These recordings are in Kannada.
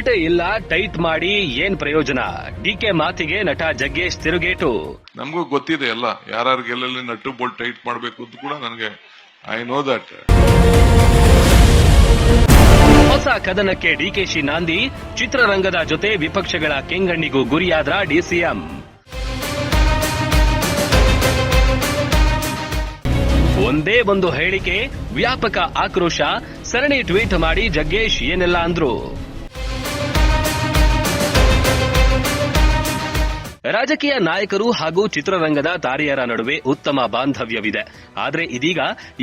ಬೋಲ್ಟ್ ಇಲ್ಲ ಟೈಟ್ ಮಾಡಿ ಏನ್ ಪ್ರಯೋಜನ? ಡಿಕೆ ಮಾತಿಗೆ ನಟ ಜಗ್ಗೇಶ್ ತಿರುಗೇಟು. ನಮಗೂ ಗೊತ್ತಿದೆ ಎಲ್ಲ. ಯಾರು ಗೆಲ್ಲಲ್ಲಿ ನಟ್ಟು ಬೋಲ್ಟ್ ಟೈಟ್ ಮಾಡಬೇಕು ಅಂತ ಕೂಡ ನನಗೆ ಐ ನೋ ದಟ್ ಹೊಸ ಕದನಕ್ಕೆ ಡಿಕೆಶಿ ನಾಂದಿ ಚಿತ್ರರಂಗದ ಜೊತೆ ವಿಪಕ್ಷಗಳ ಕೆಂಗಣ್ಣಿಗೂ ಗುರಿಯಾದ್ರ ಡಿಸಿಎಂ ಒಂದೇ ಒಂದು ಹೇಳಿಕೆ ವ್ಯಾಪಕ ಆಕ್ರೋಶ ಸರಣಿ ಟ್ವೀಟ್ ಮಾಡಿ ಜಗ್ಗೇಶ್ ಏನೆಲ್ಲ ಅಂದ್ರು. ರಾಜಕೀಯ ನಾಯಕರು ಹಾಗೂ ಚಿತ್ರರಂಗದ ತಾರೆಯರ ನಡುವೆ ಉತ್ತಮ ಬಾಂಧವ್ಯವಿದೆ. ಆದರೆ ಇದೀಗ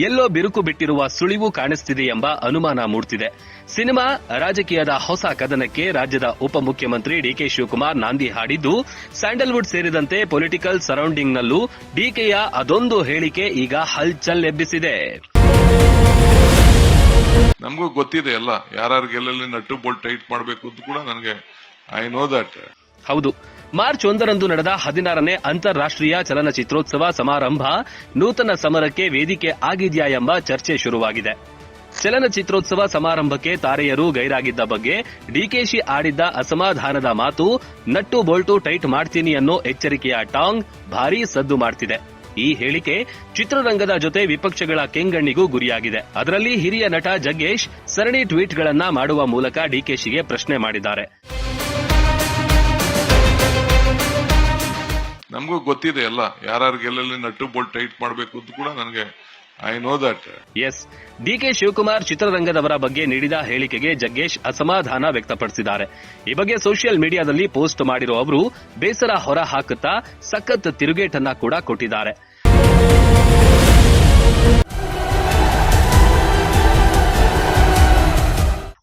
ಎಲ್ಲೋ ಬಿರುಕು ಬಿಟ್ಟಿರುವ ಸುಳಿವು ಕಾಣಿಸ್ತಿದೆ ಎಂಬ ಅನುಮಾನ ಮೂಡ್ತಿದೆ. ಸಿನಿಮಾ ರಾಜಕೀಯದ ಹೊಸ ಕದನಕ್ಕೆ ರಾಜ್ಯದ ಉಪಮುಖ್ಯಮಂತ್ರಿ ಡಿಕೆ ಶಿವಕುಮಾರ್ ನಾಂದಿ ಹಾಡಿದ್ದು ಸ್ಯಾಂಡಲ್ವುಡ್ ಸೇರಿದಂತೆ ಪೊಲಿಟಿಕಲ್ ಸರೌಂಡಿಂಗ್ನಲ್ಲೂ ಡಿಕೆಯ ಅದೊಂದು ಹೇಳಿಕೆ ಈಗ ಹಲ್ಚಲ್ ಎಬ್ಬಿಸಿದೆ. ನಮಗೂ ಗೊತ್ತಿದೆ ಎಲ್ಲ ಯಾರ್ಯಾರು ಗೆಲ್ಲಲ್ಲಿ ನಟ್ಟು ಬೋಲ್ಟ್ ಟೈಟ್ ಮಾಡಬೇಕು ಅಂತ ಕೂಡ ನನಗೆ ಐ ನೋ ದಟ್ ಹೌದು. ಮಾರ್ಚ್ ಒಂದರಂದು ನಡೆದ ಹದಿನಾರನೇ ಅಂತಾರಾಷ್ಟ್ರೀಯ ಚಲನಚಿತ್ರೋತ್ಸವ ಸಮಾರಂಭ ನೂತನ ಸಮರಕ್ಕೆ ವೇದಿಕೆ ಆಗಿದೆಯಾ ಎಂಬ ಚರ್ಚೆ ಶುರುವಾಗಿದೆ. ಚಲನಚಿತ್ರೋತ್ಸವ ಸಮಾರಂಭಕ್ಕೆ ತಾರೆಯರು ಗೈರಾಗಿದ್ದ ಬಗ್ಗೆ ಡಿಕೆಶಿ ಆಡಿದ್ದ ಅಸಮಾಧಾನದ ಮಾತು, ನಟ್ಟು ಬೋಲ್ಟು ಟೈಟ್ ಮಾಡ್ತೀನಿ ಅನ್ನೋ ಎಚ್ಚರಿಕೆಯ ಟಾಂಗ್ ಭಾರೀ ಸದ್ದು ಮಾಡ್ತಿದೆ. ಈ ಹೇಳಿಕೆ ಚಿತ್ರರಂಗದ ಜೊತೆ ವಿಪಕ್ಷಗಳ ಕೆಂಗಣ್ಣಿಗೂ ಗುರಿಯಾಗಿದೆ. ಅದರಲ್ಲಿ ಹಿರಿಯ ನಟ ಜಗ್ಗೇಶ್ ಸರಣಿ ಟ್ವೀಟ್ಗಳನ್ನ ಮಾಡುವ ಮೂಲಕ ಡಿಕೆಶಿಗೆ ಪ್ರಶ್ನೆ ಮಾಡಿದ್ದಾರೆ. ನಮಗೂ ಗೊತ್ತಿದೆ ಎಲ್ಲ ಯಾರು ಗೆಲ್ಲಲ್ಲಿ ನಟ್ಟು ಬೋಲ್ಟ್ ಟೈಟ್ ಮಾಡಬೇಕು ಅಂತ ಕೂಡ ನನಗೆ I know that S D K Shivakumar ಚಿತ್ರರಂಗದವರ ಬಗ್ಗೆ ನೀಡಿದ ಹೇಳಿಕೆಗೆ ಜಗ್ಗೇಶ್ ಅಸಮಾಧಾನ ವ್ಯಕ್ತಪಡಿಸಿದ್ದಾರೆ. ಈ ಬಗ್ಗೆ ಸೋಷಿಯಲ್ ಮೀಡಿಯಾದಲ್ಲಿ ಪೋಸ್ಟ್ ಮಾಡಿರುವ ಅವರು, ಬೇಸರ ಹೊರ ಹಾಕುತ್ತಾ ಸಖತ್ ತಿರುಗೇಟನ್ನ ಕೂಡ ಕೊಟ್ಟಿದ್ದಾರೆ.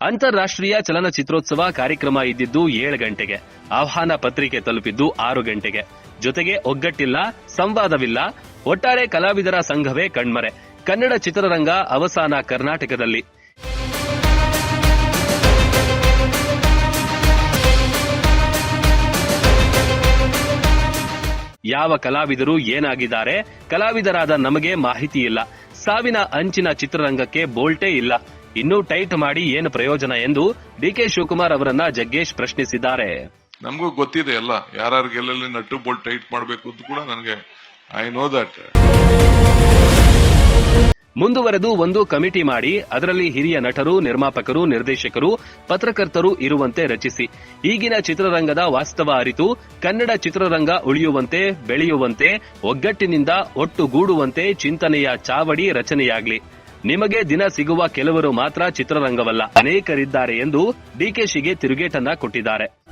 ಅಂತಾರಾಷ್ಟ್ರೀಯ ಚಲನಚಿತ್ರೋತ್ಸವ ಕಾರ್ಯಕ್ರಮ ಇದ್ದಿದ್ದು ಏಳು ಗಂಟೆಗೆ. ಆಹ್ವಾನ ಪತ್ರಿಕೆ ತಲುಪಿದ್ದು ಆರು ಗಂಟೆಗೆ. ಜೊತೆಗೆ ಒಗ್ಗಟ್ಟಿಲ್ಲ, ಸಂವಾದವಿಲ್ಲ. ಒಟ್ಟಾರೆ ಕಲಾವಿದರ ಸಂಘವೇ ಕಣ್ಮರೆ. ಕನ್ನಡ ಚಿತ್ರರಂಗ ಅವಸಾನ ಕರ್ನಾಟಕದಲ್ಲಿ. ಯಾವ ಕಲಾವಿದರು ಏನಾಗಿದ್ದಾರೆ? ಕಲಾವಿದರಾದ ನಮಗೆ ಮಾಹಿತಿ ಇಲ್ಲ. ಸಾವಿನ ಅಂಚಿನ ಚಿತ್ರರಂಗಕ್ಕೆ ಬೋಲ್ಟೇ ಇಲ್ಲ. ಇನ್ನೂ ಟೈಟ್ ಮಾಡಿ ಏನು ಪ್ರಯೋಜನ ಎಂದು ಡಿಕೆ ಶಿವಕುಮಾರ್ ಅವರನ್ನ ಜಗ್ಗೇಶ್ ಪ್ರಶ್ನಿಸಿದ್ದಾರೆ. ನಮಗೂ ಗೊತ್ತಿದೆ ಎಲ್ಲ. ಯಾರು ಎಲ್ಲೆಲ್ಲಿ ನಟ್ಟು ಬೋಲ್ಟ್ ಟೈಟ್ ಮಾಡಬೇಕು ಅಂತ ಕೂಡ ನನಗೆ ಐ ನೋ ದಟ್ ಮುಂದುವರೆದು ಒಂದು ಕಮಿಟಿ ಮಾಡಿ, ಅದರಲ್ಲಿ ಹಿರಿಯ ನಟರು, ನಿರ್ಮಾಪಕರು, ನಿರ್ದೇಶಕರು, ಪತ್ರಕರ್ತರು ಇರುವಂತೆ ರಚಿಸಿ. ಈಗಿನ ಚಿತ್ರರಂಗದ ವಾಸ್ತವ ಅರಿತು, ಕನ್ನಡ ಚಿತ್ರರಂಗ ಉಳಿಯುವಂತೆ, ಬೆಳೆಯುವಂತೆ, ಒಗ್ಗಟ್ಟಿನಿಂದ ಒಟ್ಟುಗೂಡುವಂತೆ ಚಿಂತನೆಯ ಚಾವಡಿ ರಚನೆಯಾಗಲಿ. ನಿಮಗೆ ದಿನ ಸಿಗುವ ಕೆಲವರು ಮಾತ್ರ ಚಿತ್ರರಂಗವಲ್ಲ. ಅನೇಕರಿದ್ದಾರೆ ಎಂದು ಡಿಕೆಶಿಗೆ ತಿರುಗೇಟನ್ನ ಕೊಟ್ಟಿದ್ದಾರೆ.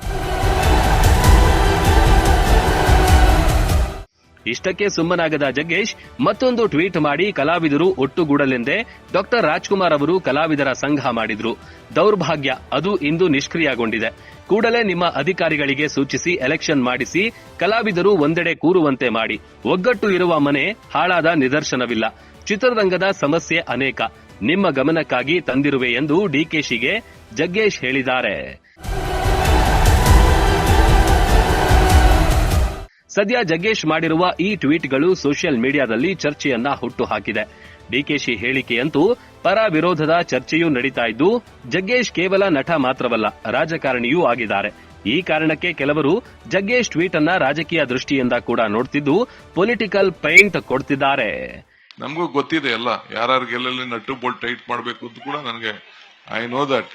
ಇಷ್ಟಕ್ಕೆ ಸುಮ್ಮನಾಗದ ಜಗ್ಗೇಶ್ ಮತ್ತೊಂದು ಟ್ವೀಟ್ ಮಾಡಿ ಕಲಾವಿದರು ಒಟ್ಟುಗೂಡಲೆಂದೇ ಡಾಕ್ಟರ್ ರಾಜ್ಕುಮಾರ್ ಅವರು ಕಲಾವಿದರ ಸಂಘ ಮಾಡಿದ್ರು. ದೌರ್ಭಾಗ್ಯ, ಅದು ಇಂದು ನಿಷ್ಕ್ರಿಯಗೊಂಡಿದೆ. ಕೂಡಲೇ ನಿಮ್ಮ ಅಧಿಕಾರಿಗಳಿಗೆ ಸೂಚಿಸಿ ಎಲೆಕ್ಷನ್ ಮಾಡಿಸಿ ಕಲಾವಿದರು ಒಂದೆಡೆ ಕೂರುವಂತೆ ಮಾಡಿ. ಒಗ್ಗಟ್ಟು ಇರುವ ಮನೆ ಹಾಳಾದ ನಿದರ್ಶನವಿಲ್ಲ. ಚಿತ್ರರಂಗದ ಸಮಸ್ಯೆ ಅನೇಕ. ನಿಮ್ಮ ಗಮನಕ್ಕಾಗಿ ತಂದಿರುವೆ ಎಂದು ಡಿಕೆಶಿಗೆ ಜಗ್ಗೇಶ್ ಹೇಳಿದ್ದಾರೆ. ಸದ್ಯ ಜಗ್ಗೇಶ್ ಮಾಡಿರುವ ಈ ಟ್ವೀಟ್ಗಳು ಸೋಷಿಯಲ್ ಮೀಡಿಯಾದಲ್ಲಿ ಚರ್ಚೆಯನ್ನ ಹುಟ್ಟುಹಾಕಿದೆ. ಡಿಕೆಶಿ ಹೇಳಿಕೆಯಂತೂ ಪರ ವಿರೋಧದ ಚರ್ಚೆಯೂ ನಡೀತಾ ಇದ್ದು ಜಗ್ಗೇಶ್ ಕೇವಲ ನಟ ಮಾತ್ರವಲ್ಲ, ರಾಜಕಾರಣಿಯೂ ಆಗಿದ್ದಾರೆ. ಈ ಕಾರಣಕ್ಕೆ ಕೆಲವರು ಜಗ್ಗೇಶ್ ಟ್ವೀಟ್ ಅನ್ನ ರಾಜಕೀಯ ದೃಷ್ಟಿಯಿಂದ ಕೂಡ ನೋಡ್ತಿದ್ದು, ಪೊಲಿಟಿಕಲ್ ಪೈಂಟ್ ಕೊಡ್ತಿದ್ದಾರೆ. ನಮಗೂ ಗೊತ್ತಿದೆ ಎಲ್ಲ. ಯಾರು ಗೆಲ್ಲಲ್ಲಿ ನಟ್ಟು ಬೋಲ್ಟ್ ಟೈಟ್ ಮಾಡಬೇಕು ಅಂತ ಕೂಡ ನನಗೆ I know that